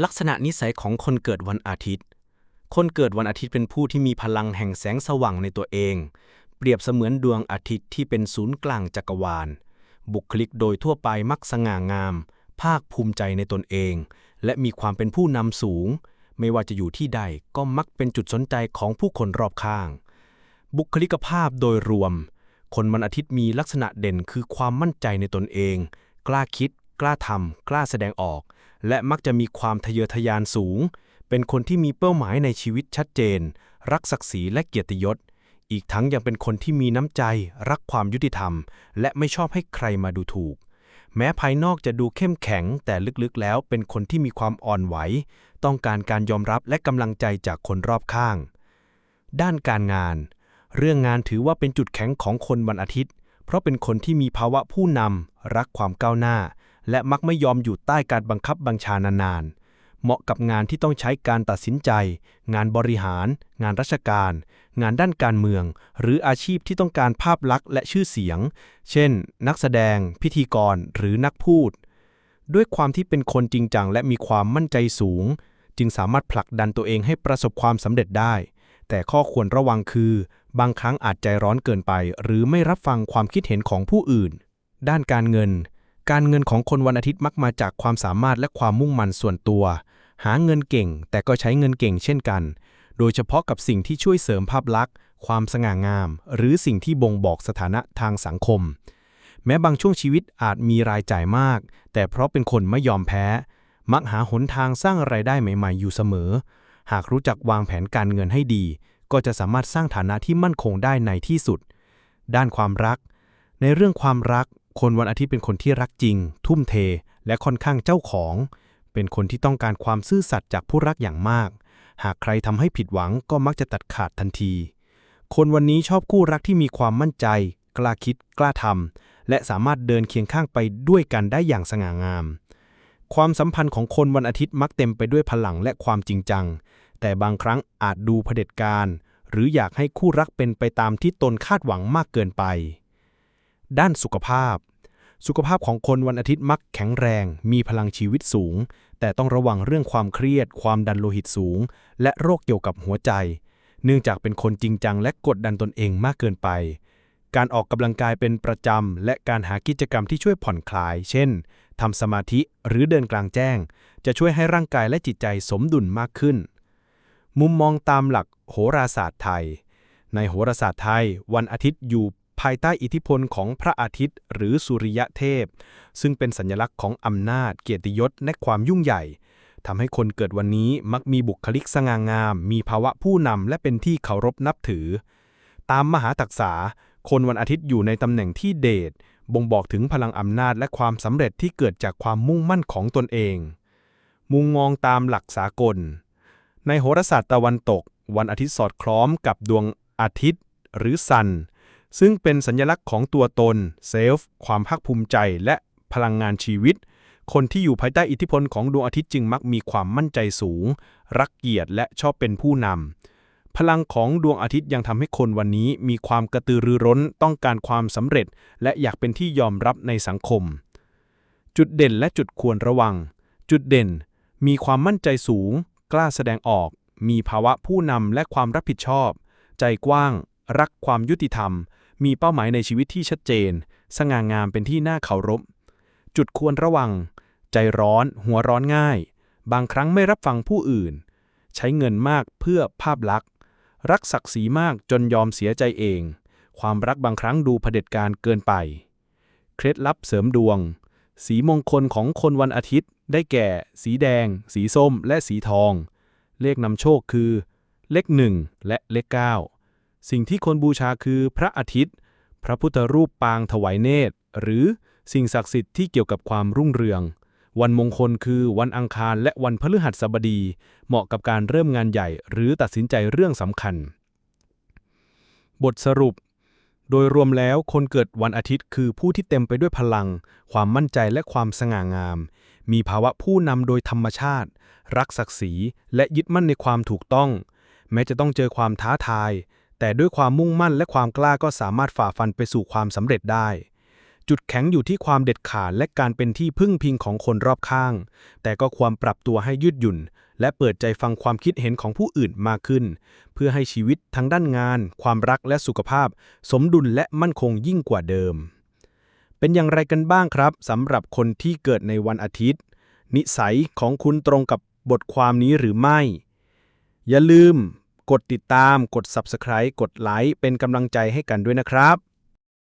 ลักษณะนิสัยของคนเกิดวันอาทิตย์ คนเกิดวันอาทิตย์เป็นผู้ที่มีพลังแห่งแสงสว่างในตัวเอง เปรียบเสมือนดวงอาทิตย์ที่เป็นศูนย์กลางจักรวาล บุคลิกโดยทั่วไปมักสง่างาม ภาคภูมิใจในตนเอง และมีความเป็นผู้นำสูง ไม่ว่าจะอยู่ที่ใดก็มักเป็นจุดสนใจของผู้คนรอบข้าง บุคลิกภาพโดยรวม คนวันอาทิตย์มีลักษณะเด่นคือความมั่นใจในตนเอง กล้าคิด กล้าทำกล้าแสดงออก และมักจะมีความทะเยอทะยานสูง เป็นคนที่มีเป้าหมายในชีวิตชัดเจน รักศักดิ์ศรีและเกียรติยศ อีกทั้งยังเป็นคนที่มีน้ำใจ รักความยุติธรรม และไม่ชอบให้ใครมาดูถูก แม้ภายนอกจะดูเข้มแข็ง แต่ลึกๆแล้วเป็นคนที่มีความอ่อนไหว ต้องการการยอมรับและกำลังใจจากคนรอบข้าง ด้านการงาน เรื่องงานถือว่าเป็นจุดแข็งของคนวันอาทิตย์ เพราะเป็นคนที่มีภาวะผู้นำรักความก้าวหน้า และมักไม่ยอมอยู่ใต้การบังคับบัญชานานๆ เหมาะกับงานที่ต้องใช้การตัดสินใจ งานบริหาร งานราชการ งานด้านการเมือง หรืออาชีพที่ต้องการภาพลักษณ์และชื่อเสียง เช่น นักแสดง พิธีกร หรือนักพูด ด้วยความที่เป็นคนจริงจังและมีความมั่นใจสูง จึงสามารถผลักดันตัวเองให้ประสบความสำเร็จได้ แต่ข้อควรระวังคือ บางครั้งอาจใจร้อนเกินไป หรือไม่รับฟังความคิดเห็นของผู้อื่น ด้านการเงิน การเงินของคนวันอาทิตย์มักมาจากความสามารถและความมุ่งมั่นส่วนตัว หาเงินเก่ง แต่ก็ใช้เงินเก่งเช่นกัน โดยเฉพาะกับสิ่งที่ช่วยเสริมภาพลักษณ์ ความสง่างาม หรือสิ่งที่บ่งบอกสถานะทางสังคม แม้บางช่วงชีวิตอาจมีรายจ่ายมาก แต่เพราะเป็นคนไม่ยอมแพ้ มักหาหนทางสร้างไรายได้ใหม่ ๆ อยู่เสมอ หากรู้จักวางแผนการเงินให้ดี ก็จะสามารถสร้างฐานะที่มั่นคงได้ในที่สุด ด้านความรัก ในเรื่องความรัก คนวันอาทิตย์เป็นคนที่รักจริง ทุ่มเท และค่อนข้างเจ้าของ เป็นคนที่ต้องการความซื่อสัตย์จากผู้รักอย่างมาก หากใครทำให้ผิดหวังก็มักจะตัดขาดทันที คนวันนี้ชอบคู่รักที่มีความมั่นใจ กล้าคิด กล้าทำและสามารถเดินเคียงข้างไปด้วยกันได้อย่างสง่างาม ความสัมพันธ์ของคนวันอาทิตย์มักเต็มไปด้วยพลังและความจริงจัง แต่บางครั้งอาจดูเผด็จการ หรืออยากให้คู่รักเป็นไปตามที่ตนคาดหวังมากเกินไป ด้านสุขภาพ สุขภาพของคนวันอาทิตย์มักแข็งแรง มีพลังชีวิตสูง แต่ต้องระวังเรื่องความเครียด ความดันโลหิตสูง และโรคเกี่ยวกับหัวใจ เนื่องจากเป็นคนจริงจังและกดดันตนเองมากเกินไป การออกกำลังกายเป็นประจำ และการหากิจกรรมที่ช่วยผ่อนคลาย เช่นทำสมาธิหรือเดินกลางแจ้ง จะช่วยให้ร่างกายและจิตใจสมดุลมากขึ้น มุมมองตามหลักโหราศาสตร์ไทย ในโหราศาสตร์ไทย วันอาทิตย์อยู่ ภายใต้อิทธิพลของพระอาทิตย์ หรือสุริยะเทพ ซึ่งเป็นสัญลักษณ์ของอำนาจ เกียรติยศและความยุ่งใหญ่ทำให้คนเกิดวันนี้มักมีบุคลิกสง่างาม มีภาวะผู้นำและเป็นที่เคารพนับถือ ตามมหาตักษา คนวันอาทิตย์อยู่ในตำแหน่งที่เดชบ่งบอกถึงพลังอำนาจและความสำเร็จที่เกิดจากความมุ่งมั่นของตนเอง มุมมองตามหลักสากล ในโหราศาสตร์ตะวันตก วันอาทิตย์สอดคล้องกับดวงอาทิตย์ หรือซัน ซึ่งเป็นสัญลักษณ์ของตัวตนเซลฟ์ความภาคภูมิใจ และพลังงานชีวิต คนที่อยู่ภายใต้อิทธิพลของดวงอาทิตย์จึงมักมีความมั่นใจสูง รักเกียรติและชอบเป็นผู้นำพลังของดวงอาทิตย์ยังทำให้คนวันนี้มีความกระตือรือร้น ต้องการความสำเร็จ และอยากเป็นที่ยอมรับในสังคม จุดเด่นและจุดควรระวัง จุดเด่น มีความมั่นใจสูง กล้าแสดงออก มีภาวะผู้นำและความรับผิดชอบ ใจกว้าง รักความยุติธรรม มีเป้าหมายในชีวิตที่ชัดเจน สง่างามเป็นที่น่าเคารพ จุดควรระวัง ใจร้อน หัวร้อนง่าย บางครั้งไม่รับฟังผู้อื่น ใช้เงินมากเพื่อภาพลักษณ์ รักศักดิ์ศรีมากจนยอมเสียใจเอง ความรักบางครั้งดูเผด็จการเกินไป เคล็ดลับเสริมดวง สีมงคลของคนวันอาทิตย์ ได้แก่ สีแดง สีส้ม และสีทอง เลขนำโชคคือ เลขหนึ่งและเลขเก้า สิ่งที่คนบูชาคือพระอาทิตย์ พระพุทธรูปปางถวายเนตร หรือสิ่งศักดิ์สิทธิ์ที่เกี่ยวกับความรุ่งเรือง วันมงคลคือวันอังคารและวันพฤหัสบดี เหมาะกับการเริ่มงานใหญ่ หรือตัดสินใจเรื่องสำคัญ บทสรุป โดยรวมแล้วคนเกิดวันอาทิตย์คือผู้ที่เต็มไปด้วยพลัง ความมั่นใจและความสง่างาม มีภาวะผู้นำโดยธรรมชาติ รักศักดิ์ศรี และยึดมั่นในความถูกต้อง แม้จะต้องเจอความท้าทาย แต่ด้วยความมุ่งมั่นและความกล้าก็สามารถฝ่าฟันไปสู่ความสำเร็จได้ จุดแข็งอยู่ที่ความเด็ดขาดและการเป็นที่พึ่งพิงของคนรอบข้าง แต่ก็ความปรับตัวให้ยืดหยุ่น และเปิดใจฟังความคิดเห็นของผู้อื่นมากขึ้น เพื่อให้ชีวิตทั้งด้านงาน ความรักและสุขภาพ สมดุลและมั่นคงยิ่งกว่าเดิม เป็นอย่างไรกันบ้างครับสำหรับคนที่เกิดในวันอาทิตย์ นิสัยของคุณตรงกับบทความนี้หรือไม่ อย่าลืม กดติดตาม กด Subscribe กดไลค์เป็นกำลังใจให้กันด้วยนะครับ